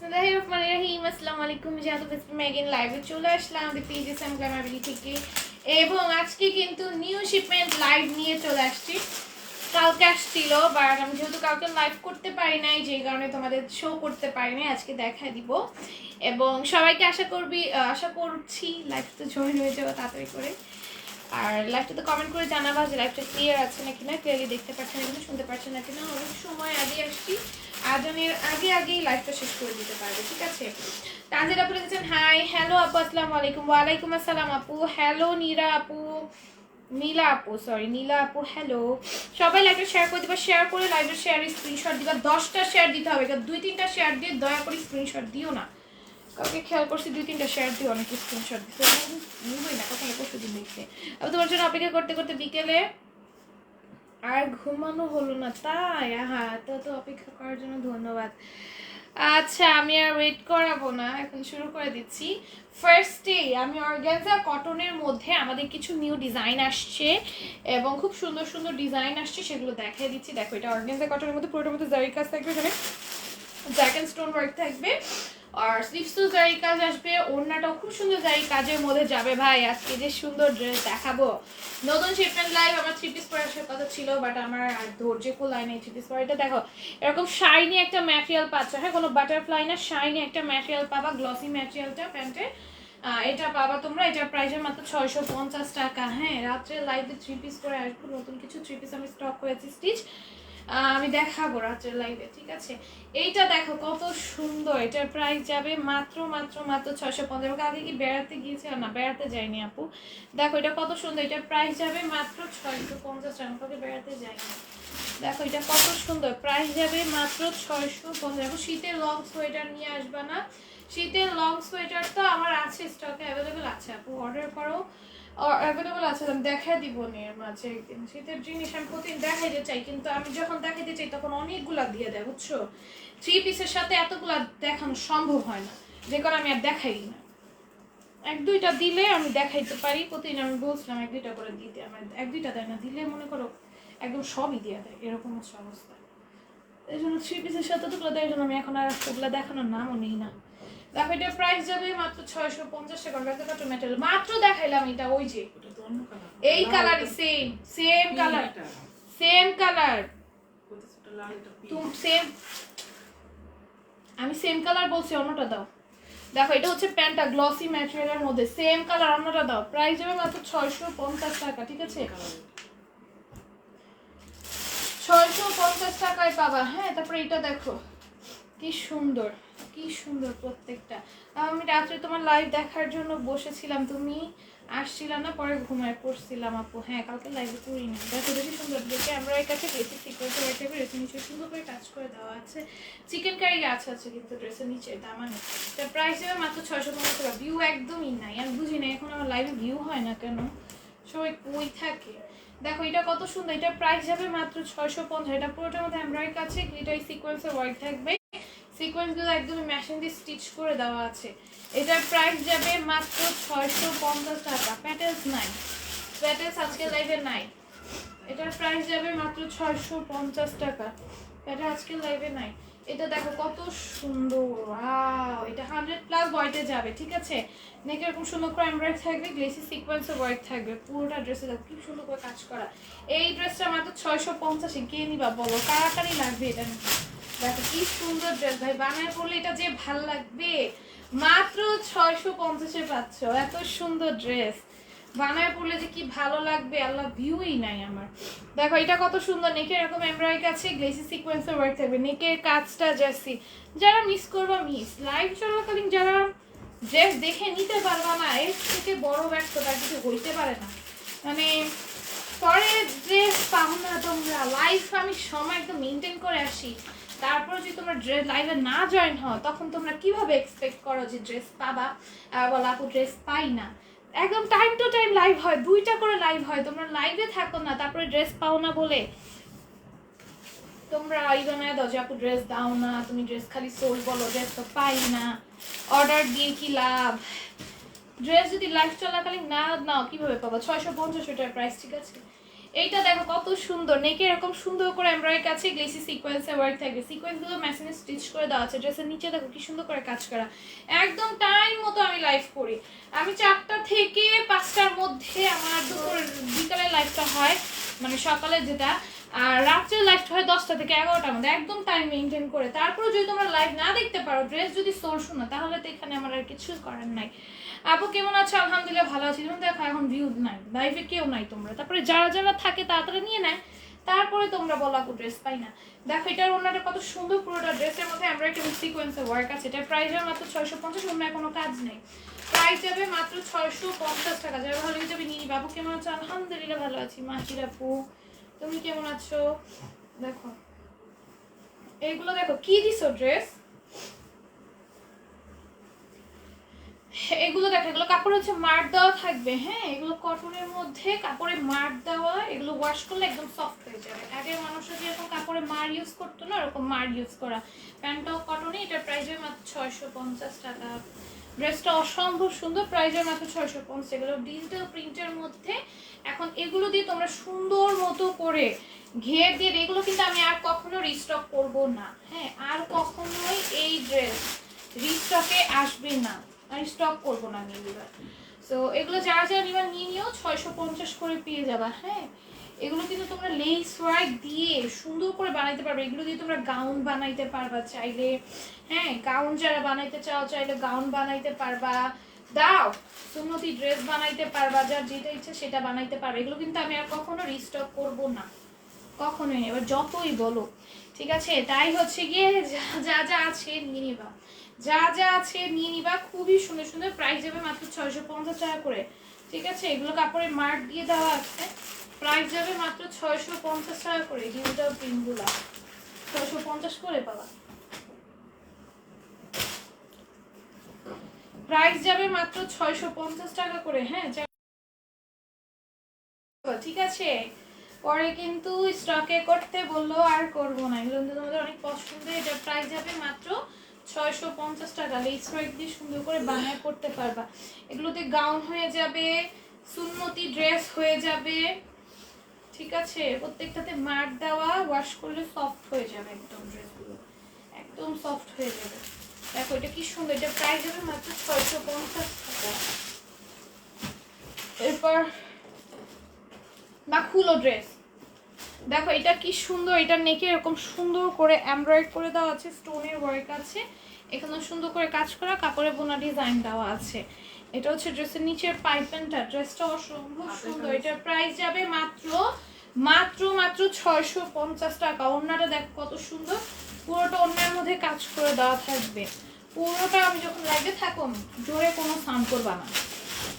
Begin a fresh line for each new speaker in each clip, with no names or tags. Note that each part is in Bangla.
বিসমিল্লাহির রহমানির রহিম। আসসালামু আলাইকুম জাহাদ ফেসবুক লাইভে চলে আসলাম। দি পেজেস এম গ্ল্যামাবিলি থেকে। এবং আজকে কিন্তু নিউ শিপমেন্ট লাইভ নিয়ে চলে আসছি। কালকে আসছিল বাট আমি যেহেতু কালকে লাইভ করতে পারি নাই যে কারণে তোমাদের শো করতে পারি নাই, আজকে দেখাই দিব। এবং সবাইকে আশা করবি আশা করছি লাইভটা জয়েন হয়ে যাবে তাড়াতাড়ি করে। আর লাইভটাতে কমেন্ট করে জানাবা যে লাইভটা ক্লিয়ার আছে নাকি না ক্লিয়ারলি দেখতে পাচ্ছেন নাকি শুনতে পাচ্ছেন নাকি না অনেক সময় আগে আসছি। আজানের আগে আগেই লাইভটা শেষ করে দিতে পারবে, ঠিক আছে? তানজির আপু লিখেছেন হাই হ্যালো আপু, আসসালামু আলাইকুম। ওয়ালাইকুম আসসালাম আপু। হ্যালো নীরা আপু, নীলা আপু সরি নীলা আপু হ্যালো সবাই লাইভটা শেয়ার করে দিবা শেয়ার করে লাইভের শেয়ার স্ক্রিনশট দিবা। দশটা শেয়ার দিতে হবে দুই, তিনটা শেয়ার দিয়ে দয়া করে স্ক্রিনশট দিও না। কাউকে খেয়াল করছি, দুই, তিনটা শেয়ার দিয়ে অনেক স্ক্রিনশট দিচ্ছে। নিবই না, কখনো পরশু দিন দেখতে আমি তোমার জন্য অপেক্ষা করতে করতে বিকেলে আর ঘুমানো হলো না, তাই? হ্যাঁ তো তো অপেক্ষা করার জন্য ধন্যবাদ। আচ্ছা আমি আর ওয়েট করাবো না, এখন শুরু করে দিচ্ছি। ফার্স্টে আমি অর্গ্যানজা কটনের মধ্যে আমাদের কিছু নিউ ডিজাইন আসছে এবং খুব সুন্দর সুন্দর ডিজাইন আসছে, সেগুলো দেখিয়ে দিচ্ছি। দেখো, এটা অর্গ্যানজা কটনের মধ্যে, পুরোটার মধ্যে জারি কাজ থাকবে এখানে। জ্যাক অ্যান্ড স্টোন ওয়ার্ক থাকবে। আর স্লিভসও জারি কাজ আসবে ওড়নাটাও খুব সুন্দর জারি কাজের মধ্যে যাবে ভাই। আজকে যে সুন্দর ড্রেস দেখাবো। নতুন শিপমেন্ট লাইভ আমার থ্রি পিস পরে আসার কথা ছিল বাট আমার আর ধৈর্য কুলায় নেই থ্রি পিস পরে। দেখো, এরকম শাইনি একটা ম্যাটেরিয়াল পাচ্ছ। হ্যাঁ কোনো বাটারফ্লাই না শাইনি একটা ম্যাটেরিয়াল পাবা গ্লসি ম্যাটেরিয়ালটা প্যান্টে এটা পাবা তোমরা, এটার প্রাইস মাত্র ছয়শো পঞ্চাশ টাকা। হ্যাঁ রাত্রে লাইভে থ্রি পিস করে আসব, নতুন কিছু থ্রি পিস আমি স্টক করেছি স্টিচ আমি দেখাবো রাত্রের লাইভে ঠিক আছে? এইটা দেখো কত সুন্দর, এটার প্রাইস যাবে মাত্র মাত্র মাত্র ছয়শো পঞ্চাশ। আগে কি বেড়াতে গিয়েছে না, বেড়াতে যায়নি আপু। দেখো, এটা কত সুন্দর, এটার প্রাইস যাবে মাত্র ছয়শো পঞ্চাশ টাকা। বেড়াতে যায়নি দেখো, এটা কত সুন্দর প্রাইস যাবে মাত্র ছয়শো পঞ্চাশ। শীতের লং সোয়েটার নিয়ে আসবা না? শীতের লং সোয়েটার তো আমার আছে স্টকে অ্যাভেলেবেল আছে। আপু অর্ডার করো। অ্যাভেলেবল আছে আমি দেখা দিব নি এর মাঝে একদিন। শীতের জিনিস আমি প্রতিদিন দেখাইতে চাই, কিন্তু আমি যখন দেখাইতে চাই তখন অনেকগুলা দিয়ে দেয়, বুঝছ? থ্রি পিসের সাথে এতগুলা দেখানো সম্ভব হয় না, যে কারণে আমি আর দেখাই না। এক দুইটা দিলে আমি দেখাইতে পারি, প্রতিদিন আমি বলছিলাম এক দুইটা করে দিতে, আমার এক দুইটা দেয় না, দিলে মনে করো একদম সবই দিয়ে দেয়, এরকম হচ্ছে অবস্থা। এই জন্য থ্রি পিসের সাথে তো দেয় জন্য আমি এখন আর ওগুলো দেখানোর নামও নিই না। দেখো এটার প্রাইস যাবে মাত্র ছয়শো পঞ্চাশ টাকা। ব্যাকে কাটো মাত্র দেখাইলাম এটা ওই যে। এই কালারই same same colour same colour তুমি সেম আমি সেম কালার বলছি অন্যটা দাও। দেখো এটা হচ্ছে প্যান্টটা গ্লসি ম্যাটেরিয়ালের মধ্যে। সেম কালার অন্যটা দাও। প্রাইস যাবে মাত্র ছয়শো পঞ্চাশ টাকা ঠিক আছে? ছয়শো পঞ্চাশ টাকায় পাবা। হ্যাঁ তারপরে এটা দেখো। কি সুন্দর কি সুন্দর প্রত্যেকটা। আমি রাত্রে তোমার লাইভ দেখার জন্য বসেছিলাম। তুমি আসছিল না, পরে ঘুমায় পড়ছিলাম আপু। হ্যাঁ কালকে লাইভে করি না। দেখো বেশি সুন্দর দেখে আমরা এর কাছে বেশি সিকোয়েন্সের একটা ড্রেসের নিচে সুন্দর করে কাজ করে দেওয়া আছে। চিকেন কারি আছে আছে কিন্তু ড্রেসের নিচে, দামানে। তার প্রাইস যাবে মাত্র ছয়শো পঞ্চাশ টাকা। ভিউ একদমই নাই। আমি বুঝি না এখন আমার লাইভে ভিউ হয় না কেন? সবাই কই থাকে? দেখো, এটা কত সুন্দর। এটা প্রাইস যাবে মাত্র ছয়শো পঞ্চাশ এটা পুরোটার মধ্যে এমব্রয়ডারি কাছে গ্লিটারি সিকোয়েন্সের ওয়ার্ক থাকবে। সিকোয়েন্সগুলো একদমই মেশিন দিয়ে স্টিচ করে দেওয়া আছে। এটার প্রাইস যাবে মাত্র ছয়শো পঞ্চাশ টাকা। প্যাটেলস নাই প্যাটেলস আজকে লাইভে নাই এটার প্রাইস যাবে মাত্র ছয়শো পঞ্চাশ টাকা। এটা আজকে লাইভে নাই এটা দেখো কত সুন্দর। ওয়াও এটা হান্ড্রেড প্লাস বয়টে যাবে ঠিক আছে? নেকে এরকম সুন্দর করে এমব্রয়ডারি থাকবে গ্লেসি সিকোয়েন্সের ওয়ার্ক থাকবে পুরোটা ড্রেসে দেখো কি সুন্দর করে কাজ করা। এই ড্রেসটা মাত্র ছয়শো পঞ্চাশে। কে নিবা বলো? তাড়াতাড়ি লাগবে এটা দেখো, কি সুন্দর ড্রেস ভাই, বানায় পড়লে এটা যে ভালো লাগবে। মাত্র ছয়শো পঞ্চাশে পাচ্ছ, এত সুন্দর ড্রেস বানায় পড়লে যে কি ভালো লাগবে, আল্লাহ ভিউই নাই আমার। দেখো, এটা কত সুন্দর, নেকের এরকম এমব্রয়ডারি আছে, গ্লেসি সিকোয়েন্সের ওয়ার্ক থাকবে। নেকের কাজটা জার্সি। যারা মিস করবা মিস লাইভ চলাকালীন যারা ড্রেস দেখে নিতে পারবা না, এর থেকে বড় ব্যর্থতা কিছু হইতে পারে না। মানে পরে ড্রেস পাবো না তোমরা। লাইফ আমি সময় একদম মেনটেন করে আসি। তারপর যদি তোমরা ড্রেস লাইভে না জয়েন হও, তখন তোমরা কীভাবে এক্সপেক্ট করো যে ড্রেস পাবা? বলো আপু ড্রেস পাই না। একদম টাইম টু টাইম লাইভ হয়, দুইটা করে লাইভ হয়। তোমরা লাইভে থাকো না, তারপরে ড্রেস পাও না বলে। তোমরা এই বানায় দাও যে আপু ড্রেস দাও না, তুমি ড্রেস খালি সোল বলো ড্রেস তো পাই না। অর্ডার দিয়ে কি লাভ? ড্রেস যদি লাইভ চলাকালীন না নাও, কীভাবে পাবো? ছয়শো পঞ্চাশ ওটার প্রাইস ঠিক আছে? এইটা দেখো কত সুন্দর। নেকে এরকম সুন্দর করে এমব্রয়ডারি কাছে গ্লেসি সিকোয়েন্সে ওয়ার্ক থাকবে সিকোয়েন্সগুলো মেশিনে স্টিচ করে দেওয়া আছে। ড্রেসের নিচে দেখো কি সুন্দর করে কাজ করা। একদম টাইম মতো আমি লাইভ করি। আমি চারটা থেকে পাঁচটার মধ্যে আমার দুপুর বিকালের লাইভটা হয় মানে সকালে যেটা। আর রাত্রের লাইভটা হয় দশটা থেকে এগারোটার মধ্যে। একদম টাইম মেনটেন করে। তারপরে যদি তোমরা লাইভ না দেখতে পারো ড্রেস যদি সোর শুনো, তাহলে তো এখানে আমার আর কিছু করার নাই। আপু কেমন আছো? আলহামদুলিল্লাহ ভালো আছি। তুমি দেখো, এখন ভিউ নাই। লাইভে কেউ নাই তোমরা। তারপরে যারা যারা থাকে তাড়াতাড়ি নিয়ে নেয়। তারপরে তোমরা বলো আপু ড্রেস পাই না। দেখো, এটার ওনাটা কত সুন্দর পুরোটা ড্রেসের মধ্যে আমরা এবং সিকোয়েন্সের ওয়ার্ক আছে। এটা প্রাইস হবে মাত্র ছয়শো পঞ্চাশ, অন্য কোনো কাজ নেই। প্রাইস যাবে মাত্র ছয়শো পঞ্চাশ টাকা। যাবে ভালো যাবে নিয়ে আপু, কেমন আছো? আলহামদুলিল্লাহ ভালো আছি। মাহির আপু, তুমি কেমন আছো? দেখো। এইগুলো দেখো, কি দিছো ড্রেস এগুলো দেখো, এগুলো কাপড় হচ্ছে মার দেওয়া থাকবে হ্যাঁ এগুলো কটনের মধ্যে কাপড়ে মার দেওয়া, এগুলো ওয়াশ করলে একদম সফট হয়ে যাবে। আগে মানুষরা যেরকম কাপড়ে মার ইউজ করতো না, ওরকম মার ইউজ করা। প্যান্টটাও কটনে এটার প্রাইস হবে মাত্র ছয়শো পঞ্চাশ টাকা। ড্রেসটা অসম্ভব সুন্দর প্রাইস হবে মাত্র ছয়শো পঞ্চাশ। এগুলো ডিজিটাল প্রিন্টের মধ্যে, এখন এগুলো দিয়ে তোমরা সুন্দর মতো করে ঘের দিয়ে, এগুলো কিন্তু আমি আর কখনো রিস্টক করব না। হ্যাঁ আর কখনোই এই ড্রেস রিস্টকে আসবে না। আমি স্টক করব না আমি এগুলো সো এগুলো যারা যারা নিবার নিয়ে নিও, ছয়শো পঞ্চাশ করে পেয়ে যাবা হ্যাঁ? এগুলো কিন্তু তোমরা লেস ওয়ার্ক দিয়ে সুন্দর করে বানাইতে পারবে। এগুলো দিয়ে তোমরা গাউন বানাইতে পারবা চাইলে হ্যাঁ? গাউন যারা বানাইতে চাও চাইলে গাউন বানাইতে পারবা। দাও, সুন্নতি ড্রেস বানাইতে পারবা, যার যেটা ইচ্ছে সেটা বানাইতে পারবে। এগুলো কিন্তু আমি আর কখনো রিস্টক করব না। কখনোই এবার যতই বলো, ঠিক আছে? তাই হচ্ছে গিয়ে যা যা যা আছে নিয়ে নিবা। যা যা আছে নিয়ে নিবা, খুবই সুন্দর সুন্দর প্রাইস যাবে মাত্র ছয়শো পঞ্চাশ টাকা করে। ঠিক আছে? এগুলো কাপড়ে মার্ক দিয়ে দেওয়া আছে। প্রাইস যাবে মাত্র ছয়শো পঞ্চাশ টাকা করে ডিজিটাল প্রিন্টগুলো ছয়শো পঞ্চাশ করে পাবা। প্রাইস যাবে মাত্র ছয়শো পঞ্চাশ টাকা করে হ্যাঁ? ঠিক আছে? পরে কিন্তু স্টকে করতে বলল, আর করব না। এগুলো তোমাদের অনেক পছন্দের। এটা প্রাইস যাবে মাত্র ছয়শো পঞ্চাশ টাকা, লেস ওয়ার্ক দিয়ে সুন্দর করে বানায় করতে পারবা। এগুলোতে গাউন হয়ে যাবে, সুন্নতি ড্রেস হয়ে যাবে, ঠিক আছে? প্রত্যেকটাতে মার দেওয়া, ওয়াশ করলে সফট হয়ে যাবে একদম ড্রেসগুলো। একদম সফট হয়ে যাবে। দেখো, এটা কি সুন্দর, এটা প্রাইস যাবে মাত্র ছয়শো পঞ্চাশ টাকা। এরপর মাখুলো ড্রেস। দেখো, এটা কি সুন্দর, এটা নেকে এরকম সুন্দর করে এমব্রয়েড করে দেওয়া আছে স্টোনের ওয়ার্ক আছে। এখানে সুন্দর করে কাজ করা, কাপড়ে বোনা ডিজাইন দেওয়া আছে। এটা হচ্ছে ড্রেসের নিচের পাইপেনটা ড্রেসটা অসম্ভব সুন্দর। এটার প্রাইস যাবে মাত্র মাত্র মাত্র ছয়শো পঞ্চাশ টাকা। ওড়নাটা দেখো কত সুন্দর। পুরোটা অন্যের মধ্যে কাজ করে দেওয়া থাকবে। পুরোটা আমি যখন লাইভে থাকুন জোরে কোনো সাউন্ড করবা না।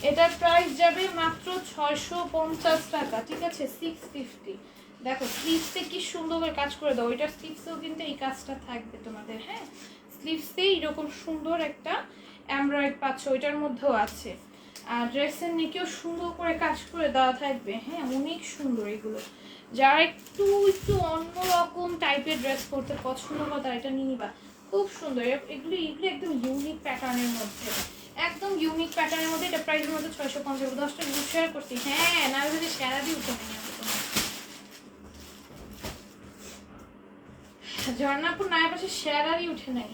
এটার প্রাইস যাবে মাত্র ছয়শো পঞ্চাশ টাকা, ঠিক আছে? সিক্স ফিফটি দেখো স্লিভসে কি সুন্দর করে কাজ করে দাও। ওইটার স্লিভসেও কিন্তু এই কাজটা থাকবে তোমাদের হ্যাঁ? স্লিভসে এরকম সুন্দর একটা এমব্রয়েড পাচ্ছ, ওইটার মধ্যেও আছে। আর ড্রেসের নিকেও সুন্দর করে কাজ করে দেওয়া থাকবে হ্যাঁ? অনেক সুন্দর এগুলো। যারা একটু একটু অন্যরকম টাইপের ড্রেস করতে পছন্দ করে, তারা এটা নিয়ে নিবা। খুব সুন্দর। এগুলো এগুলো একদম ইউনিক প্যাটার্নের মধ্যে। একদম ইউনিক প্যাটার্নের মধ্যে, এটা প্রাইসের মধ্যে ছয়শো পঞ্চাশ, দশটা গ্রুপ শেয়ার করছি। হ্যাঁ না যদি সেরা দিয়ে উঠে নেই আমি তোমার ঝর্ণাপুর নয় পাশে শেয়ারারই উঠে নাই।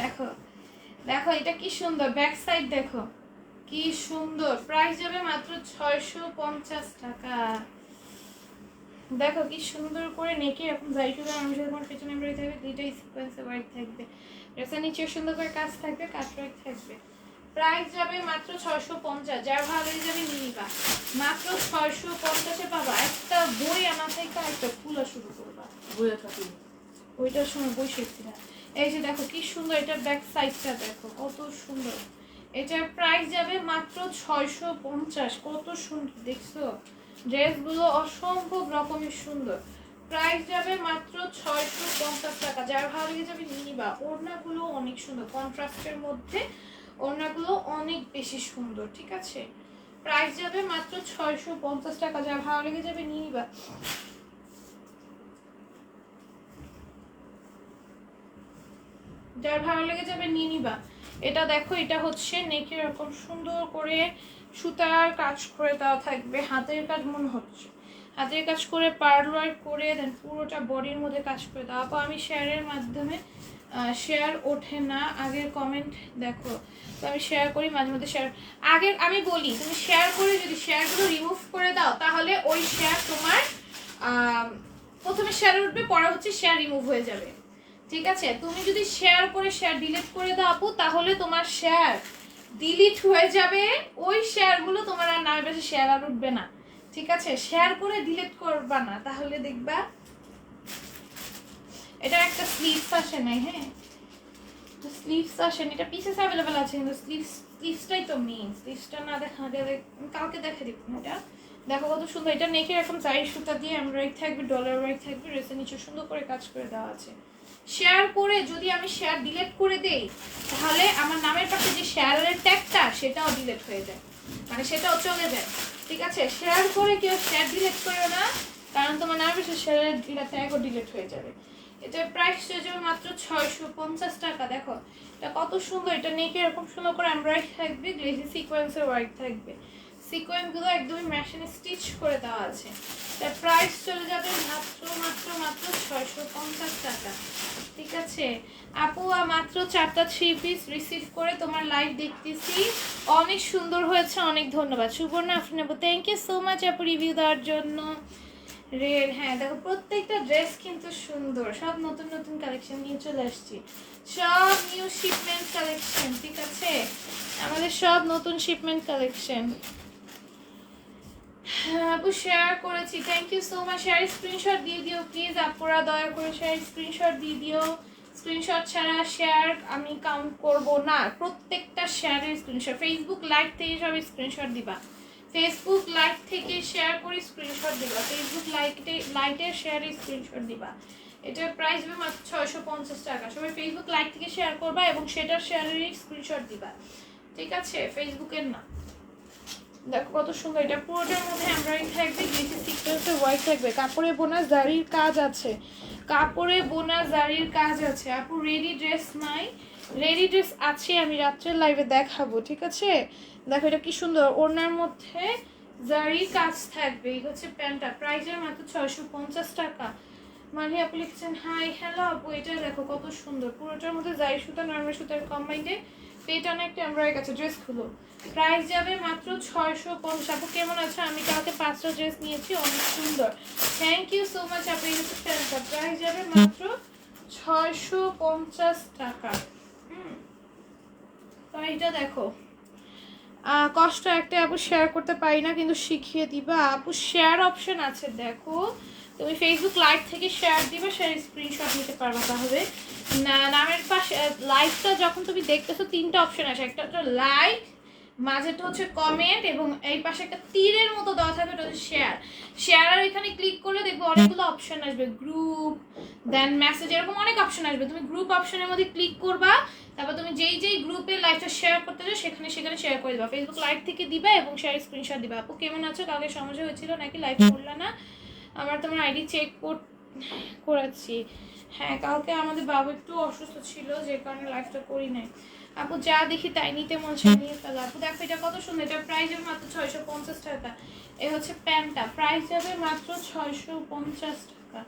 দেখো দেখো, এটা কি সুন্দর ব্যাক সাইড দেখো। কি সুন্দর প্রাইস যাবে মাত্র ছয়শো পঞ্চাশ টাকা। দেখো, কি সুন্দর করে নেকে যাই শুধু মানুষের তোমার পেছনে এমব্রয়ডারি থাকবে, দুইটাই সিকোয়েন্সে ওয়ার্ক থাকবে। ড্রেসের নিচে সুন্দর করে কাজ থাকবে কাজ থাকবে। প্রাইস যাবে মাত্র ছয়শো পঞ্চাশ, যার ভালো যাবে নিবা। মাত্র ছয়শো পঞ্চাশে পাবা, একটা বই আমার থেকে একটা ফুলা শুরু করবা।
বইয়ে থাকি।
ওইটার সময় বসেছি না এই যে দেখো, কি সুন্দর এটার ব্যাক সাইডটা দেখো, কত সুন্দর। এটার প্রাইস যাবে মাত্র ছয়শো পঞ্চাশ। কত সুন্দর, দেখছ? ড্রেসগুলো অসম্ভব রকমের সুন্দর। প্রাইস যাবে মাত্র ছয়শো পঞ্চাশ টাকা। যার ভালো লেগে যাবে নিবা। ওড়নাগুলো অনেক সুন্দর। কন্ট্রাস্টের মধ্যে ওড়নাগুলো অনেক বেশি সুন্দর, ঠিক আছে? প্রাইস যাবে মাত্র ছয়শো পঞ্চাশ টাকা। যার ভালো লেগে যাবে নিবা। যার ভালো লেগে যাবে নিয়ে নিবা। এটা দেখো, এটা হচ্ছে নেকে এরকম সুন্দর করে সুতার কাজ করে দেওয়া থাকবে। হাতের কাজ মনে হচ্ছে। হাতের কাজ করে পার্লার করে দেন পুরোটা বডির মধ্যে কাজ করে দেওয়া। আপু, আমি শেয়ারের মাধ্যমে শেয়ার ওঠে না। আগের কমেন্ট দেখো। তো আমি শেয়ার করি, মাঝে মধ্যে শেয়ার আগের আমি বলি, তুমি শেয়ার করে যদি শেয়ারগুলো রিমুভ করে দাও, তাহলে ওই শেয়ার তোমার প্রথমে শেয়ার উঠবে, পরে হচ্ছে শেয়ার রিমুভ হয়ে যাবে। ঠিক আছে? তুমি যদি শেয়ার করে শেয়ার ডিলিট করে দাও আপু, তাহলে তোমার শেয়ার ডিলিট হয়ে যাবে। ওই শেয়ারগুলো তোমার আর নামের পাশে শেয়ার আর উঠবে না। ঠিক আছে? শেয়ার করে ডিলিট করবা না, তাহলে দেখবা এটা একটা স্লিভস আসে নাই হ্যাঁ? স্লিভস আসেন এটা পিসেস অ্যাভেলেবেল আছে, কিন্তু স্লিভস স্লিভসটাই তো মেইন স্লিভসটা না দেখা গেলে কালকে দেখে দিব এটা। দেখো কত সুন্দর, এটা নেকে এরকম চাই সুতা দিয়ে, এমব্রয়ডারি থাকবে ডলার ওয়ার্ক থাকবে রেসের নিচে সুন্দর করে কাজ করে দেওয়া আছে। শেয়ার করে যদি আমি শেয়ার ডিলিট করে দেই, তাহলে আমার নামের পাশে যে শেয়ারের ট্যাগটা সেটাও ডিলিট হয়ে যায়। মানে সেটাও চলে যায়। ঠিক আছে? শেয়ার করে কেউ শেয়ার ডিলিট করো না, কারণ তোমার নামের পাশে শেয়ারের ট্যাগও ডিলিট হয়ে যাবে। এটার প্রাইস যাবে মাত্র ছয়শো পঞ্চাশ টাকা। দেখো, এটা কত সুন্দর, এটা নেকে এরকম সুন্দর করে এমব্রয়ডারি থাকবে গ্লেসি সিকোয়েন্সের ওয়ার্ক থাকবে। সিকোয়েন্সগুলো একদমই মেশিনে স্টিচ করে দেওয়া আছে। তার প্রাইস চলে যাবে মাত্র মাত্র মাত্র ছয়শো পঞ্চাশ টাকা। ঠিক আছে? আপু মাত্র চারটা থ্রি পিস রিসিভ করে তোমার লাইভ দেখতেছি। অনেক সুন্দর হয়েছে, অনেক ধন্যবাদ। Subarna Afrin thank you so much আপু রিভিউ দেওয়ার জন্য। রেড হ্যাঁ দেখো প্রত্যেকটা ড্রেস কিন্তু সুন্দর। সব নতুন নতুন কালেকশন নিয়ে চলে আসছি। সব নিউ শিপমেন্ট কালেকশন ঠিক আছে? আমাদের সব নতুন শিপমেন্ট কালেকশন আপু শেয়ার করেছি। Thank you so much share screenshot দিয়ে দিও প্লিজ আপুরা দয়া করে শেয়ার স্ক্রিনশট দিয়ে দিও। স্ক্রিনশট ছাড়া শেয়ার আমি কাউন্ট করব না। প্রত্যেকটা শেয়ারের স্ক্রিনশট ফেসবুক লাইভ থেকে সব স্ক্রিনশট দিবা। ফেসবুক লাইভ থেকে শেয়ার করে স্ক্রিনশট দিবা। ফেসবুক লাইটে লাইটের শেয়ারের স্ক্রিনশট দিবা। এটার প্রাইস হবে মাত্র ছয়শো পঞ্চাশ টাকা। সবাই ফেসবুক লাইভ থেকে শেয়ার করবা এবং সেটার শেয়ারের স্ক্রিনশট দিবা। ঠিক আছে? ফেসবুকের না। দেখো কত সুন্দর, এটা পুরোটার মধ্যে এমব্রয়ডারি থাকবে গ্লিসি সিকোয়েন্সের ওয়ার্ক থাকবে কাপড়ে বোনা জারির কাজ আছে কাপড়ে বোনা জারির কাজ আছে। আপু রেডি ড্রেস নাই রেডি ড্রেস আছে, আমি রাত্রের লাইভে দেখাবো, ঠিক আছে? দেখো এটা কি সুন্দর ওনার মধ্যে জারির কাজ থাকবে, এই হচ্ছে প্যান্টটা প্রাইসের মাত্র ছয়শো পঞ্চাশ টাকা। মানে আপু লিখছেন হাই হ্যালো আপু, এটা দেখো কত সুন্দর, পুরোটার মধ্যে জারি সুতা নর্মাল সুতার কম্বাইন্ডে পেটানো একটা এমব্রয়ডারি কাছে ড্রেস খুলো প্রাইস যাবে মাত্র ছয়শো পঞ্চাশ। আপু, কেমন আছে? আমি কালকে পাঁচটা ড্রেস নিয়েছি, অনেক সুন্দর। থ্যাংক ইউ সো মাচ আপু, এই প্রাইস যাবে মাত্র ছয়শো পঞ্চাশ টাকা। হুম। এটা দেখো। কষ্ট একটা আপু শেয়ার করতে পারি না, কিন্তু শিখিয়ে দিবা। আপু শেয়ার অপশন আছে, দেখো। তুমি ফেসবুক লাইভ থেকে শেয়ার দিবে শেয়ার স্ক্রিনশট নিতে পারবা তাহলে। নামের পাশে লাইভটা যখন তুমি দেখতেছো, তিনটা অপশন আছে। একটা হচ্ছে লাইক মাঝেটা হচ্ছে কমেন্ট এবং এই পাশে একটা তীরের মতো দেওয়া থাকবে ওটা হচ্ছে শেয়ার শেয়ার আর এখানে ক্লিক করলে দেখবে অনেকগুলো অপশন আসবে গ্রুপ দেন মেসেজ এরকম অনেক অপশন আসবে। তুমি গ্রুপ অপশনের মধ্যে ক্লিক করবা, তারপর তুমি যেই যেই গ্রুপে লাইভটা শেয়ার করতে চাও, সেখানে সেখানে শেয়ার করে দিবা। ফেসবুক লাইভ থেকে দিবা এবং শেয়ার স্ক্রিনশট দিবা। আপু, কেমন আছো? কালকে সমস্যা হয়েছিল নাকি? লাইভ করলা না? আমার তোমার আইডি চেক করাচ্ছি। হ্যাঁ কালকে আমাদের বাবু একটু অসুস্থ ছিল, যে কারণে লাইভটা করি নাই। আপু যা দেখি তাই নিতে মন নিয়ে ফেলো আপু দেখো এটা কত সুন্দর, এটা প্রাইস যাবে মাত্র ছয়শো পঞ্চাশ টাকা। এ হচ্ছে প্যান্টটা প্রাইস যাবে মাত্র ছয়শো পঞ্চাশ টাকা।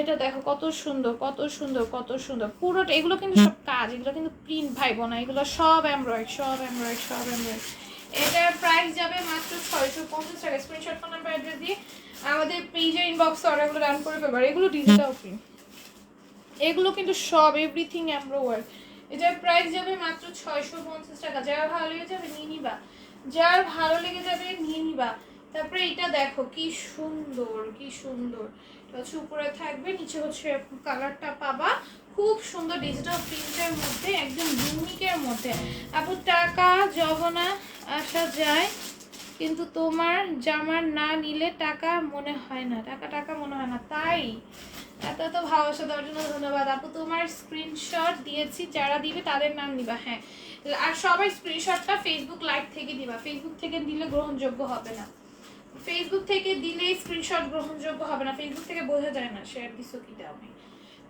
এটা দেখো কত সুন্দর কত সুন্দর কত সুন্দর। পুরোটা এগুলো কিন্তু সব কাজ, এগুলো কিন্তু প্রিন্ট ভাইব না এগুলো সব এমব্রয়েড সব এমব্রয়েড সব এমব্রয়েড এটার প্রাইস যাবে মাত্র ছয়শো পঞ্চাশ টাকা। স্ক্রিনশট ফোন নাম্বার অ্যাড্রেস দিয়ে আমাদের পেজে ইনবক্স অর্ডারগুলো ডান করে ফেলবার এগুলো ডিজিটাল প্রিন্ট এগুলো কিন্তু সব এভরিথিং এমব্রয়েড এটার প্রাইস যাবে মাত্র ছয়শো পঞ্চাশ টাকা। যার ভালো লেগে যাবে নিয়ে নিবা। যার ভালো লেগে যাবে নিয়ে নিবা। তারপরে এটা দেখো, কি সুন্দর কি সুন্দর। হচ্ছে উপরে থাকবে, নিচে হচ্ছে কালারটা পাবা। খুব সুন্দর ডিজিটাল প্রিন্টের মধ্যে, একদম ইউনিকের মধ্যে। আপু, টাকা জবনা আসা যায়। কিন্তু তোমার জামার না নিলে টাকা মনে হয় না। টাকা টাকা মনে হয় না। তাই এত এত ভালোবাসা দেওয়ার জন্য ধন্যবাদ। আপু, তোমার স্ক্রিনশট দিয়েছি, যারা দিবে তাদের নাম নিবা হ্যাঁ। আর সবাই স্ক্রিনশটটা ফেসবুক লাইভ থেকে দিবা। ফেসবুক থেকে দিলে গ্রহণযোগ্য হবে না। ফেসবুক থেকে দিলে স্ক্রিনশট গ্রহণযোগ্য হবে না। ফেসবুক থেকে বোঝা যায় না শেয়ার দিছো কি, দাও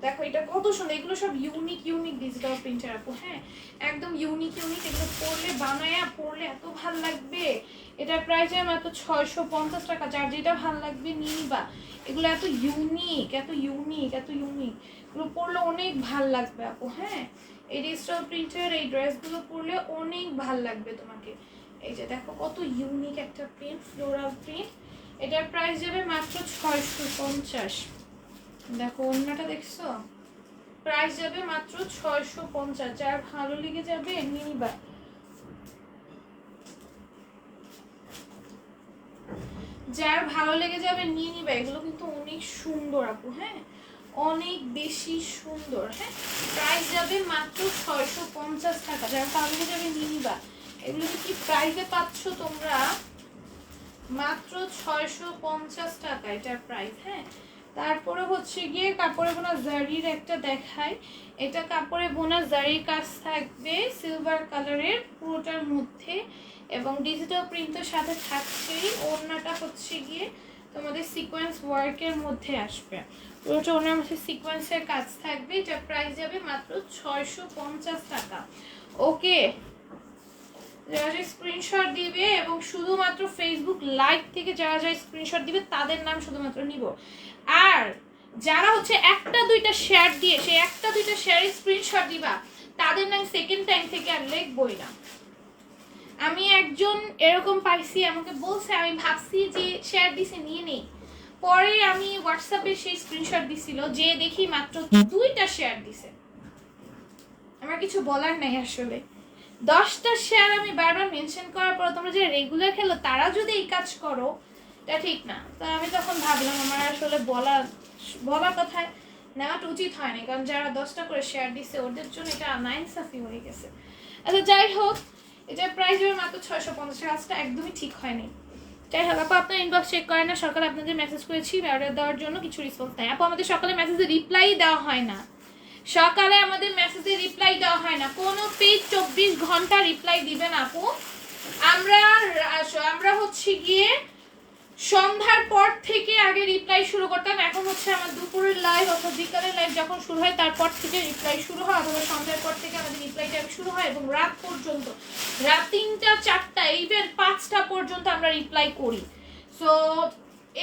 দেখো, এটা কত সুন্দর। এগুলো সব ইউনিক ইউনিক ডিজিটাল প্রিন্টার আপু হ্যাঁ। একদম ইউনিক ইউনিক এগুলো পড়লে, বানায়া, পড়লে এত ভালো লাগবে। এটার প্রাইস মাত্র ছয়শো পঞ্চাশ টাকা। যার যেটা ভালো লাগবে নিয়ে নিবা। এগুলো এত ইউনিক এত ইউনিক এত ইউনিক এগুলো পরলে অনেক ভালো লাগবে আপু হ্যাঁ? এই ডিজিটাল প্রিন্টের এই ড্রেসগুলো পরলে অনেক ভালো লাগবে তোমাকে। এই যে দেখো কত ইউনিক একটা প্রিন্ট ফ্লোরাল প্রিন্ট এটার প্রাইস যাবে মাত্র ছয়শো পঞ্চাশ। দেখো অন্যটা দেখছ? প্রাইস যাবে মাত্র ছয়শো পঞ্চাশ। যার ভালো লেগে যাবে, নিবা। যার ভালো লেগে যাবে নিয়ে নিবা, এগুলো কিন্তু অনেক সুন্দর আপু হ্যাঁ? অনেক বেশি সুন্দর হ্যাঁ? প্রাইস যাবে মাত্র ছয়শো পঞ্চাশ টাকা, যার ভালো লেগে যাবে নিয়ে নিবা। এগুলো কি প্রাইসে পাচ্ছ তোমরা? মাত্র ছয়শো পঞ্চাশ টাকা এটার প্রাইস হ্যাঁ? তারপরে হচ্ছে গিয়ে কাপড়ে বোনা জারির একটা দেখায় এটা কাপড়ে বোনা জারির কাজ থাকবে সিলভার কালারের পুরোটার মধ্যে। এবং ডিজিটাল প্রিন্টের সাথে থাকছেই। ওড়নাটা হচ্ছে গিয়ে তোমাদের সিকোয়েন্স ওয়ার্কের মধ্যে আসবে। পুরোটা ওনার মধ্যে সিকোয়েন্সের কাজ থাকবে। এটা প্রাইস যাবে মাত্র ছয়শো পঞ্চাশ টাকা। ওকে, যারা স্ক্রিনশট দিবে এবং শুধুমাত্র ফেসবুক লাইভ থেকে যারা যারা স্ক্রিনশট দিবে, তাদের নাম শুধুমাত্র নিব। আর যারা হচ্ছে একটা দুইটা শেয়ার দিয়ে, সেই একটা দুইটা শেয়ারের স্ক্রিনশট দিবা, তাদের নাম সেকেন্ড টাইম থেকে আর লিখবই না। আমি একজন এরকম পাইছি, আমাকে বলছে, আমি ভাবছি যে শেয়ার দিছে, নিয়ে নেই। পরে আমি হোয়াটসঅ্যাপে সেই স্ক্রিনশট দিছিল, যে দেখি মাত্র দুইটা শেয়ার দিছে। আমার কিছু বলার নাই আসলে। দশটা শেয়ার আমি বারবার মেনশন করার পর তোমরা যে রেগুলার খেলো, তারা যদি এই কাজ করো এটা ঠিক না। তো আমি তখন ভাবলাম, আমার আসলে বলা, বলার কথায় নেওয়াটা উচিত হয়নি, কারণ যারা দশটা করে শেয়ার দিছে, ওদের জন্য এটা নাইনসাফি হয়ে গেছে। আচ্ছা যাই হোক এটার প্রাইস হবে মাত্র ছয়শো পঞ্চাশ কাজটা একদমই ঠিক হয়নি। যাই হোক, আপু, আপনার ইনবক্স চেক করে না, সকালে আপনাদের মেসেজ করেছি অর্ডার দেওয়ার জন্য কিছু রেসপন্স নাই। আপু, আমাদের সকালে মেসেজে রিপ্লাই দেওয়া হয় না। সকালে আমাদের মেসেজে রিপ্লাই দেওয়া হয় না। কোনো পেজ চব্বিশ ঘণ্টা রিপ্লাই দিবেন আপু। আমরা আমরা হচ্ছে গিয়ে সন্ধ্যার পর থেকে আগে রিপ্লাই শুরু করতাম। এখন হচ্ছে আমার দুপুরের লাইভ অথবা বিকালের লাইভ যখন শুরু হয়, তারপর থেকে রিপ্লাই শুরু হয় অথবা সন্ধ্যার পর থেকে আমাদের রিপ্লাই টাইম শুরু হয় এবং রাত পর্যন্ত, রাত তিনটা, চারটা ইভেন পাঁচটা পর্যন্ত আমরা রিপ্লাই করি। সো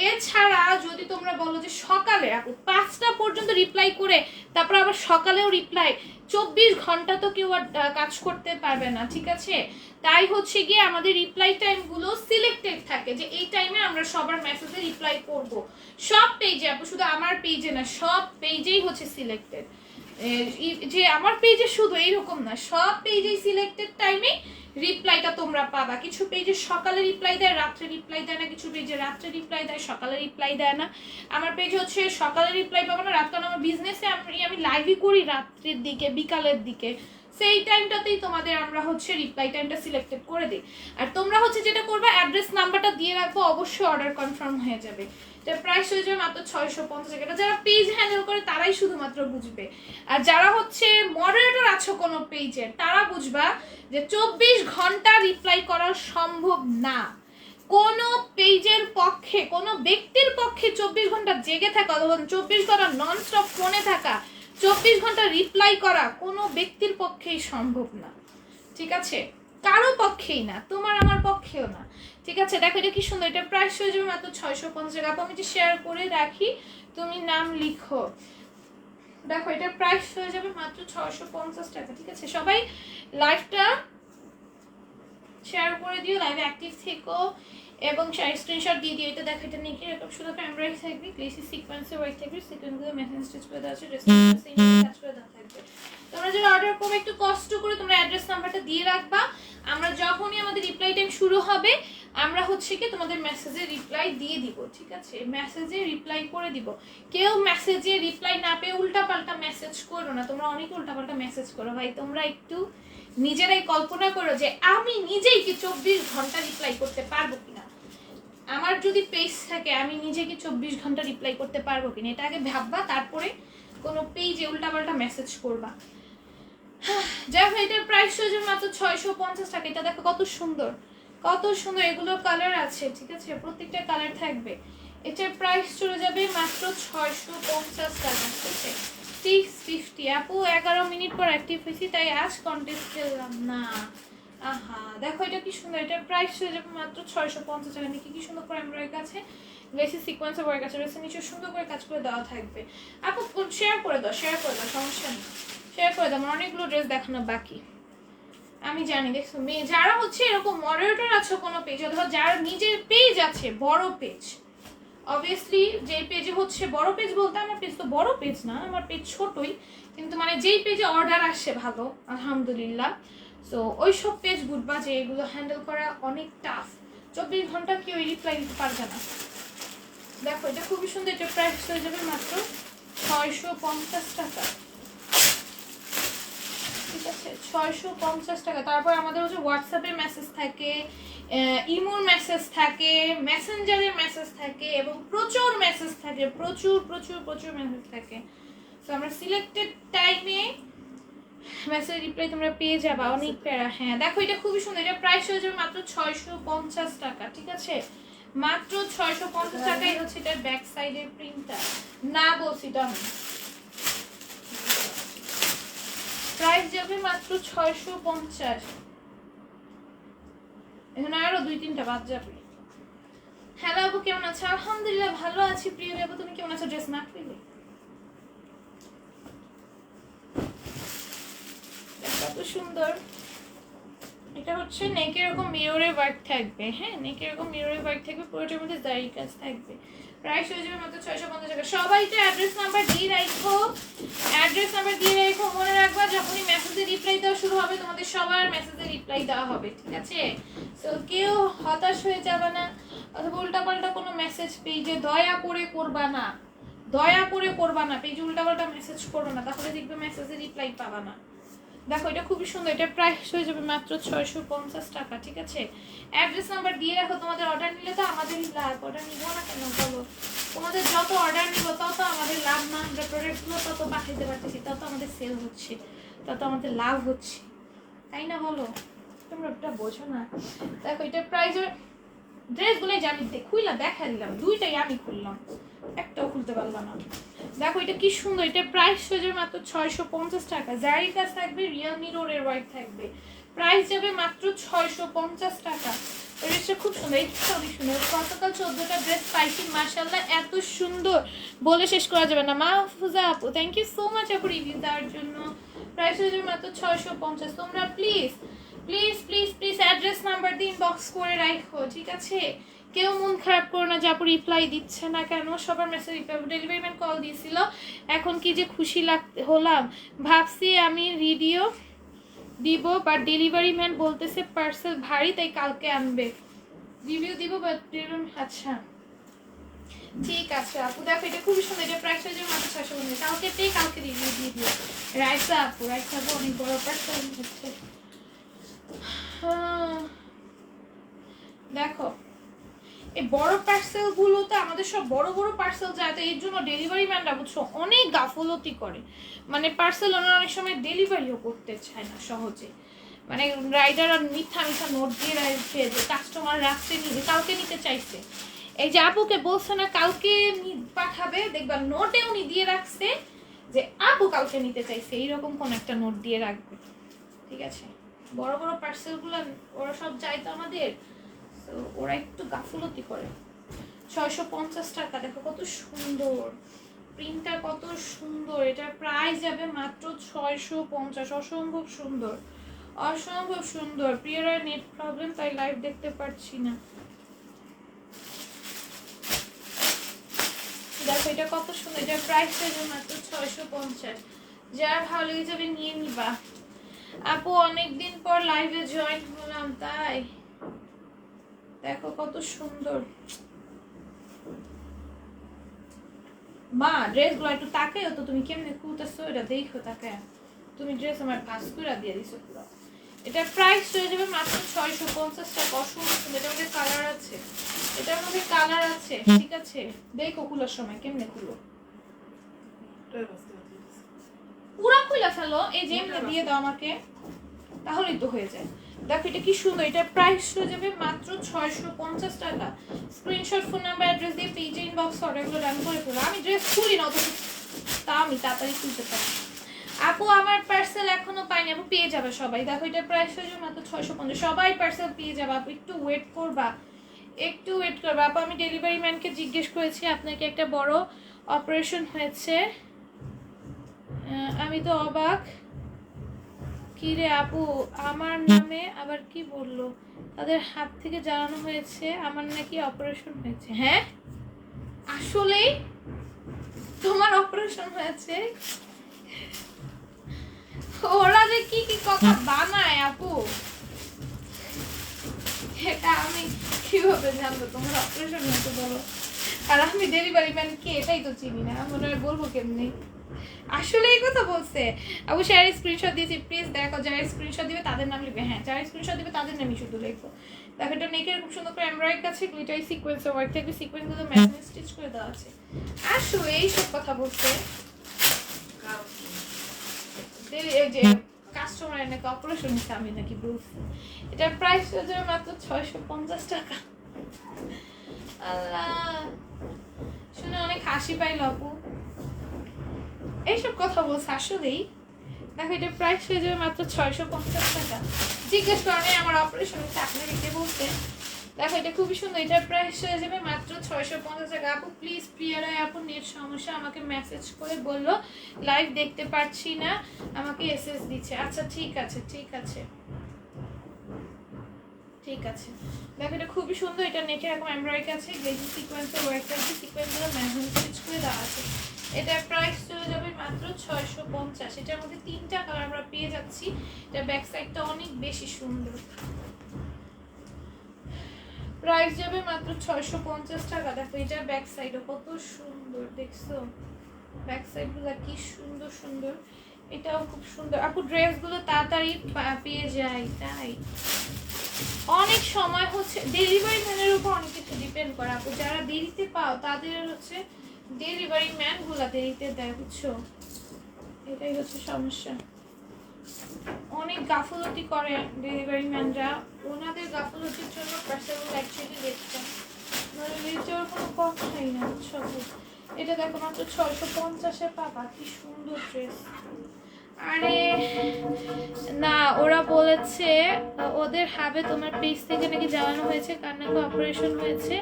এছাড়া যদি তোমরা বলো যে সকালে পাঁচটা পর্যন্ত রিপ্লাই করে, তারপর আবার সকালেও রিপ্লাই চব্বিশ ঘণ্টা তো কেউ আর কাজ করতে পারবে না, ঠিক আছে? তাই হচ্ছে গিয়ে আমাদের রিপ্লাই টাইমগুলো সিলেক্টেড থাকে, যে এই টাইমে আমরা সবার মেসেজে রিপ্লাই করব। সব পেজে আপু, শুধু আমার পেজে না, সব পেজেই হচ্ছে সিলেক্টেড যে আমার পেজে শুধু এইরকম না সব পেজে সিলেক্টেড টাইমে রিপ্লাইটা তোমরা পাবা। কিছু পেজে সকালে রিপ্লাই দেয়, রাত্রে রিপ্লাই দেয় না, কিছু পেজে রাত্রে রিপ্লাই দেয়, সকালে রিপ্লাই দেয় না। আমার পেজে হচ্ছে সকালে রিপ্লাই পাবো না, রাত কারণ আমার বিজনেসে আমি আমি লাইভই করি রাত্রের দিকে, বিকালের দিকে। সেই টাইমটাতেই তোমাদের আমরা হচ্ছে রিপ্লাই টাইমটা সিলেক্টেড করে দিই। আর তোমরা হচ্ছে যেটা করবে অ্যাড্রেস নাম্বারটা দিয়ে রাখব, অবশ্যই অর্ডার কনফার্ম হয়ে যাবে। এটার প্রাইস হয়ে যাবে মাত্র ছয়শো পঞ্চাশ টাকা। যারা পেজ হ্যান্ডেল করে, তারাই শুধুমাত্র বুঝবে। আর যারা হচ্ছে মডারেটর আছো কোনো পেজের তারা বুঝবা যে চব্বিশ ঘণ্টা রিপ্লাই করা সম্ভব না। কোনো পেজের পক্ষে, কোনো ব্যক্তির পক্ষে চব্বিশ ঘণ্টা জেগে থাকা চব্বিশ ঘণ্টা নন স্টপ ফোনে থাকা চব্বিশ ঘণ্টা রিপ্লাই করা কোনো ব্যক্তির পক্ষেই সম্ভব না। ঠিক আছে? কারও পক্ষেই না, তোমার আমার পক্ষেও না। ঠিক আছে? দেখো, এটা কি সুন্দর, এটা প্রাইস হয়ে যাবে মাত্র ছয়শো পঞ্চাশ টাকা। আমি যে শেয়ার করে রাখি, তুমি নাম লিখো। দেখো এটার প্রাইস হয়ে যাবে মাত্র ছয়শো পঞ্চাশ টাকা। ঠিক আছে? সবাই লাইভটা শেয়ার করে দিও লাইভে অ্যাক্টিভ থেকো। এবং স্ক্রিনশট দিয়ে দিও এটা দেখো এটা নিয়ে কি এরকম শুধু এমব্রয়ডারি থাকবে গ্লেসি সিকোয়েন্সের ওয়ার্ক থাকবে সিকোয়েন্সগুলো মেশিন স্টিচ করে দেওয়া আছে কাজ করে দেওয়া থাকবে। তোমরা যারা অর্ডার করবে, একটু কষ্ট করে তোমরা অ্যাড্রেস নাম্বারটা দিয়ে রাখবা। আমরা যখনই আমাদের রিপ্লাই টাইম শুরু হবে, আমরা হচ্ছে কি তোমাদের মেসেজে রিপ্লাই দিয়ে দিব, ঠিক আছে? মেসেজে রিপ্লাই করে দিব। কেউ মেসেজে রিপ্লাই না পেয়ে উল্টাপাল্টা মেসেজ করো না। তোমরা অনেক উল্টাপাল্টা মেসেজ করো। ভাই, তোমরা একটু নিজেরাই কল্পনা করো যে আমি নিজেই কি চব্বিশ ঘণ্টা রিপ্লাই করতে পারব কিনা। আমার যদি পেজ থাকে, আমি নিজে কি চব্বিশ ঘণ্টা রিপ্লাই করতে পারব কিনা? এটা আগে ভাববা, তারপরে কোনো পেজে উল্টাপাল্টা মেসেজ করবা। যাই হোক, এটার প্রাইস হয়েছে মাত্র ছয়শো পঞ্চাশ টাকা। এটা দেখো কত সুন্দর কত সুন্দর। এগুলো কালার আছে, ঠিক আছে? প্রত্যেকটা কালার থাকবে। এটার প্রাইস চলে যাবে মাত্র ছয়শো পঞ্চাশ টাকা সিক্স ফিফটি আপু, এগারো মিনিট পর অ্যাক্টিভ হয়েছি, তাই আজ কন্টেস্ট খেললাম। না আহা, দেখো এটা কি সুন্দর, এটার প্রাইস হয়ে যাবে মাত্র ছয়শো পঞ্চাশ টাকা। নাকি কি সুন্দর করে এমব্রয়ের কাছে বেশি সিকোয়েন্সে ওয়ার্ক আছে। বেশি নিচে সুন্দর করে কাজ করে দেওয়া থাকবে। আপু শেয়ার করে দাও শেয়ার করে দাও, সমস্যা নেই। শেয়ার করে দাও, আমার অনেকগুলো ড্রেস দেখানো বাকি। আমি জানি, দেখছ, মেয়ে, যারা হচ্ছে এরকম মডারেটর আছে কোনো পেজ অথবা যার নিজের পেজ আছে, বড় পেজ অবভিয়াসলি যে পেজে হচ্ছে বড় পেজ বলতে আমার পেজ তো বড় পেজ না, আমার পেজ ছোটই, কিন্তু মানে যেই পেজে অর্ডার আসে ভালো, আলহামদুলিল্লাহ সো ওই সব পেজ বুঝবা যে এগুলো হ্যান্ডেল করা অনেক টাফ চব্বিশ ঘণ্টা কেউ রিপ্লাই দিতে পারবে না। দেখো, এটা খুবই সুন্দর, এটা প্রাইস হয়ে যাবে মাত্র ছয়শো পঞ্চাশ টাকা। ঠিক আছে, ছয়শো পঞ্চাশ টাকা। তারপর আমাদের হচ্ছে হোয়াটসঅ্যাপে মেসেজ থাকে ইমোর মেসেজ থাকে মেসেঞ্জারের মেসেজ থাকে এবং প্রচুর মেসেজ থাকে, প্রচুর প্রচুর প্রচুর মেসেজ থাকে। তো আমরা সিলেক্টেড টাইমে মেসেজ রিপ্লাই তোমরা পেয়ে যাবা অনেক প্যারা হ্যাঁ। দেখো এটা খুবই সুন্দর এটা প্রাইস হয়ে যাবে মাত্র ছয়শো পঞ্চাশ টাকা ঠিক আছে? মাত্র ছয়শো পঞ্চাশ টাকাই হচ্ছে এটার ব্যাক সাইডের প্রিন্টটা। না বলছি তো আমি প্রাইস যাবে মাত্র ছয়শো পঞ্চাশ। এখানে আরও দুই তিনটা বাদ যাবে। হ্যালো আপু কেমন আছো? আলহামদুলিল্লাহ ভালো আছি। প্রিয় আপু তুমি কেমন আছো? ড্রেস না পেলে কত সুন্দর। এটা হচ্ছে নেক এরকম মিররে ওয়ার্ক থাকবে হ্যাঁ? নেক এরকম মিররে ওয়ার্ক থাকবে, পুরোটার মধ্যে দাড়ি কাজ থাকবে। প্রাইস হয়ে যাবে মাত্র ছয়শো পঞ্চাশ টাকা। সবাই তো অ্যাড্রেস নাম্বার দিয়ে রাখো। অ্যাড্রেস নাম্বার দিয়ে রাখো। মনে রাখবা, যখনই মেসেজে রিপ্লাই দেওয়া শুরু হবে, তোমাদের সবার মেসেজে রিপ্লাই দেওয়া হবে, ঠিক আছে? তো কেউ হতাশ হয়ে যাবে না। অথবা উল্টাপাল্টা কোনো মেসেজ পেজে দয়া করে করবা না। দয়া করে করবা না। পেজে উল্টাপাল্টা মেসেজ করবে না, তাহলে দেখবে মেসেজে রিপ্লাই পাবা না। দেখো, এটা খুবই সুন্দর। এটা প্রাইস হয়ে যাবে মাত্র ছয়শো পঞ্চাশ টাকা, ঠিক আছে? অ্যাড্রেস নাম্বার দিয়ে রাখো, তোমাদের অর্ডার নিলে তো আমাদেরই লাভ। অর্ডার নিবো না কেন, বলো? তোমাদের যত অর্ডার নিবো, তত আমাদের লাভ না, আমরা প্রোডাক্টগুলো তত পাঠাইতে পারতেছি, তত আমাদের সেল হচ্ছে, তত আমাদের লাভ হচ্ছে। তাই না বলো? তোমরা ওটা বোঝো না। দেখো, এটা প্রাইস ড্রেসগুলোই জানি খুইলা দেখা দিলাম, দুইটাই আমি খুললাম। একটাও খুলতে পারলাম না। দেখো, এটা কি সুন্দর, এটা প্রাইস যাবে মাত্র ছয়শো পঞ্চাশ টাকা। জারি কাজ থাকবে রিয়েলমি রোডের ওয়াইট থাকবে। প্রাইস যাবে মাত্র ছয়শো পঞ্চাশ টাকা। ড্রেসটা খুব সুন্দর, এই অনেক সুন্দর। গতকাল চোদ্দটা ড্রেস পাইছি মার্শাল্লাহ এত সুন্দর। বলে শেষ করা যাবে না। মাহফুজা আপু থ্যাংক ইউ সো মাচ আপু রিভিউ দেওয়ার জন্য। প্রাইস হয়ে যাবে মাত্র ছয়শো পঞ্চাশ। তোমরা please please please please address number দিয়ে ইনবক্স করে রাখো, ঠিক আছে? কেউ মন খারাপ করো না, যে আপু রিপ্লাই দিচ্ছে না কেন? সবার মেসেজ ডেলিভারি ম্যান কল দিয়েছিল। এখন কি যে খুশি লাগ হলাম। ভাবছি আমি ভিডিও দিব বাট ডেলিভারি ম্যান বলতেছে পার্সেল ভারী, তাই কালকে আনবে। রিভিউ দিব বাট আচ্ছা। ঠিক আছে, আপু। দেখো, এটা খুবই সুন্দর, এটা হয়ে যাবে মাত্র ছয়শো পঞ্চাশ। কালকে পেয়ে কালকে রিভিউ দিয়ে দিও। রাইসা আপু রাইসা আপু, অনেক বড় পার্সেল হচ্ছে। দেখো এই বড় পার্সেল গুলোতে আমাদের সব বড় বড় পার্সেল যায় তো এর জন্য ডেলিভারি ম্যানরা বুঝছ, অনেক গাফলতি করে। মানে পার্সেল ওনারা অনেক সময় ডেলিভারিও করতে চায় না সহজে। মানে রাইডার আর মিথ্যা মিথ্যা নোট দিয়ে রাখছে যে কাস্টমার রাখছে নিবে কালকে নিতে চাইছে। এই যে আপুকে বলছে না কালকে পাঠাবে, দেখবা নোটে উনি দিয়ে রাখছে যে আপু কালকে নিতে চাইছে, এইরকম কোন একটা নোট দিয়ে রাখবে। ঠিক আছে? বড় বড় পার্সেলগুলো ওরা সব যায় তো আমাদের। ওরা একটু গাফলতি করে। ছয়শো পঞ্চাশ টাকা, দেখো কত সুন্দর। প্রিন্টটা কত সুন্দর এটা প্রাইস যাবে মাত্র ছয়শো পঞ্চাশ, অসম্ভব সুন্দর। অসম্ভব সুন্দর। প্রিয়ার নেট প্রবলেম তাই লাইভ দেখতে পারছি না। দেখো এটা কত সুন্দর এটা প্রাইস যাবে মাত্র ছয়শো পঞ্চাশ। যার ভালো লেগে যাবে, নিয়ে নিবা। আপু, অনেকদিন পর লাইভে জয়েন হলাম, তাই। দেখো কত সুন্দর। মা, ড্রেসগুলো একটু তাকাইও তো, তুমি কেমনে খুলতেছো এটা দেখো, তাকায়। তুমি ড্রেস আমার পাস করে দিয়ে দিছো পুরো। এটা প্রাইস হয়ে যাবে মাত্র ছয়শো পঞ্চাশ টাকা, অসম্ভব। সুন্দর এটার মধ্যে কালার আছে। এটার মধ্যে কালার আছে, ঠিক আছে। দেখো খুলার সময় কেমনে খুলো। পুরা খুলে ফেলো, এই যে দিয়ে দাও আমাকে। তাহলেই তো হয়ে যায়। দেখো, এটা কি সুন্দর? এটা প্রাইস হয়ে যাবে মাত্র ছয়শো পঞ্চাশ টাকা। স্ক্রিনশট ফোন নাম্বার অ্যাড্রেস দিয়ে পেজে ইনবক্স অর্ডারগুলো ডান করে ফেলো। আমি ড্রেস খুলি না অত তা আমি তাড়াতাড়ি তুলতে পারি। আপু, আমার পার্সেল এখনও পাইনি। আপু, পেয়ে যাবে সবাই। দেখো, এটা প্রাইস হয়ে যাবে মাত্র ছয়শো পঞ্চাশ। সবাই পার্সেল পেয়ে যাবে। আপু, একটু ওয়েট করবা। একটু ওয়েট করবা। আপু, আমি ডেলিভারি ম্যানকে জিজ্ঞেস করেছি আপনাকে একটা বড় অপারেশন হয়েছে? আমি তো অবাক। কি রে আপু? আমার নামে আবার কি বলল? তাদের হাত থেকে জানানো হয়েছে আমার নাকি অপারেশন হয়েছে। হ্যাঁ? আসলেই তোমার অপারেশন হয়েছে? ওরা যে কি কি কথা বানায় আপু? এটা আমি কীভাবে জানব তোমার অপারেশন হয়েছে বলো? আর আমি ডেলিভারি ম্যান কে এটাই তো চিনি না। মনে হয় বলব কেমনি? আসলে এই কথা বলছে। আবু যারা স্ক্রিনশট দিয়েছি প্লিজ দেখো, যারা স্ক্রিনশট দিবে তাদের নাম লিখবে। হ্যাঁ যারা স্ক্রিনশট দিবে তাদের নামই শুধু লিখব। দেখো, এটা নেকের খুব সুন্দর করে এমব্রয়েড কাছে গ্লিটারি সিকোয়েন্স ওয়ার্ক থেকে সিকোয়েন্সগুলো ম্যাচিং স্টিচ করে দেওয়া আছে। আসলে এইসব কথা বলছে। যে কাস্টমার নাকি অপারেশন নিচ্ছে আমি নাকি বলছি। এটার প্রাইস যাবে মাত্র ছয়শো পঞ্চাশ টাকা। আল্লাহ। শুনে অনেক হাসি পাইল আপু। এইসব কথা বলছে আসলেই? দেখো, এটা প্রাইস হয়ে যাবে মাত্র ছয়শো পঞ্চাশ টাকা। জিজ্ঞেস করেন আমার অপারেশন হচ্ছে আপনাকে কে বলতে দেখো, এটা খুবই সুন্দর এটার প্রাইস হয়ে যাবে মাত্র ছয়শো পঞ্চাশ টাকা। আপু প্লিজ প্রিয়ার হয় আপু, নেট সমস্যা, আমাকে মেসেজ করে বলল লাইভ দেখতে পাচ্ছি না, আমাকে এসএস দিচ্ছে। আচ্ছা ঠিক আছে ঠিক আছে। ঠিক আছে। দেখো, এটা খুবই সুন্দর, এটা নেটে এরকম এমব্রয়ডারি আছে গ্লেজি সিকোয়েন্সের ওয়ার্ক আছে সিকোয়েন্সগুলো স্টিচ করে দেওয়া আছে। এটার প্রাইস চলে যাবে মাত্র ছয়শো পঞ্চাশ। এটার মধ্যে তিনটা কালার আমরা পেয়ে যাচ্ছি। এটা ব্যাক সাইডটা অনেক বেশি সুন্দর। প্রাইস যাবে মাত্র ছয়শো পঞ্চাশ টাকা। দেখো এটার ব্যাক সাইডও কত সুন্দর, দেখছ? ব্যাক সাইডগুলো কি সুন্দর সুন্দর। এটাও খুব সুন্দর। আপু ড্রেসগুলো তাড়াতাড়ি পেয়ে যায়, তাই? অনেক সময় হচ্ছে ডেলিভারি ম্যানের উপর অনেক কিছু ডিপেন্ড করে। আপু, যারা দেরিতে পাও, তাদের হচ্ছে ডেলিভারি ম্যানগুলা দেরিতে দেয়, বুঝছ? এটাই হচ্ছে সমস্যা। অনেক গাফলতি করে ডেলিভারি ম্যানরা ওনাদের গাফলতির জন্য পার্সেলগুলো অ্যাকচুয়ালি দেখছে লেট যাওয়ার কোনো কথাই না, বুঝছ? এটা দেখো মাত্র ছয়শো পঞ্চাশে পাবা কি সুন্দর ড্রেস আরে, না, ওরা বলেছে, ওদের হাবে তোমার পেজ থেকে নাকি জানানো হয়েছে, কার নাকি অপারেশন হয়েছে।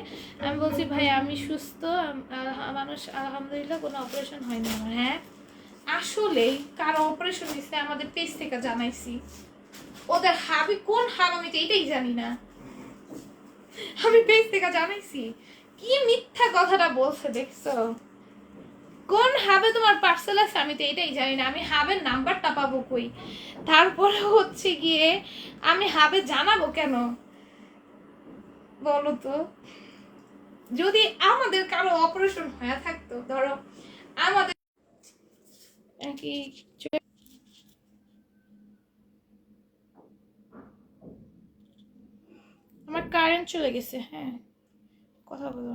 আমি বলছি, ভাই, আমি সুস্থ মানুষ, আলহামদুলিল্লাহ, কোনো অপারেশন হয়নি আমার। হ্যাঁ? আসলেই কারও অপারেশন হয়েছে, আমাদের পেজ থেকে জানাইছি। ওদের হাবি কোন হাব, আমি তো এইটাই জানি না। আমি পেজ থেকে জানাইছি। কি মিথ্যা কথাটা বলছে, দেখছ? কোন হাবে তোমার পার্সেল আছে? আমি তো এটাই জানি না। আমি হাবের নাম্বারটা পাবো কই? তারপরে হচ্ছে গিয়ে আমি হাবে জানাব কেন? বলো তো। যদি আমাদের কারও অপারেশন হয়ে থাকতো, ধরো আমাদের আমার কারেন্ট চলে গেছে হ্যাঁ। কথা বলো।